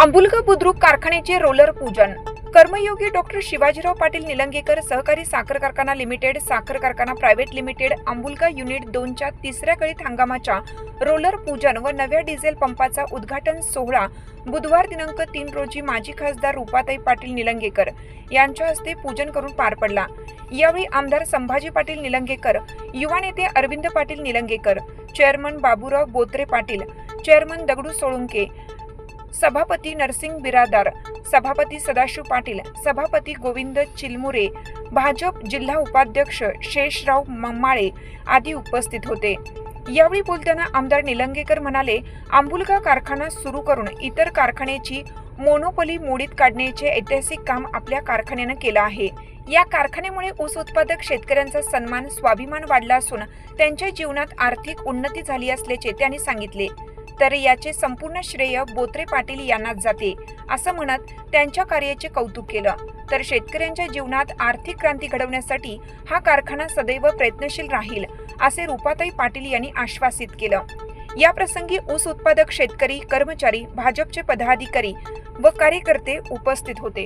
आंबुलगा बुद्रुक कारखान्याचे रोलर पूजन. कर्मयोगी डॉक्टर शिवाजीराव पाटील निलंगेकर सहकारी साखर कारखाना लिमिटेड साखर कारखाना प्रायव्हेट लिमिटेड आंबुलगा युनिट दोनच्या तिसऱ्या कळीत हंगामाच्या रोलर पूजन व नव्या डिझेल पंपाचा उद्घाटन सोहळा बुधवार दिनांक तीन रोजी माजी खासदार रुपाताई पाटील निलंगेकर यांच्या हस्ते पूजन करून पार पडला. यावेळी आमदार संभाजी पाटील निलंगेकर युवा नेते अरविंद पाटील निलंगेकर चेअरमन बाबूराव बोत्रे पाटील चेअरमन दगडू सोळुंके सभापती नरसिंग बिरादार सभापती सदाशिव पाटील सभापती गोविंद चिलमुरे भाजप जिल्हा उपाध्यक्ष शेषराव मम्माळे आदी उपस्थित होते. यावेळी बोलताना आमदार निलंगेकर म्हणाले आंबुलगा कारखाना सुरू करून इतर कारखान्याची मोनोपोली मोडीत काढण्याचे ऐतिहासिक काम आपल्या कारखान्यानं केलं आहे. या कारखान्यामुळे ऊस उत्पादक शेतकऱ्यांचा सन्मान स्वाभिमान वाढला असून त्यांच्या जीवनात आर्थिक उन्नती झाली असल्याचे त्यांनी सांगितले. तर याचे संपूर्ण श्रेय बोत्रे पाटील यांनाच जाते असं म्हणत त्यांच्या कार्याचे कौतुक केलं. तर शेतकऱ्यांच्या जीवनात आर्थिक क्रांती घडवण्यासाठी हा कारखाना सदैव प्रयत्नशील राहील असे रुपाताई पाटील यांनी आश्वासित केलं. या प्रसंगी ऊस उत्पादक शेतकरी कर्मचारी भाजपचे पदाधिकारी व कार्यकर्ते उपस्थित होते.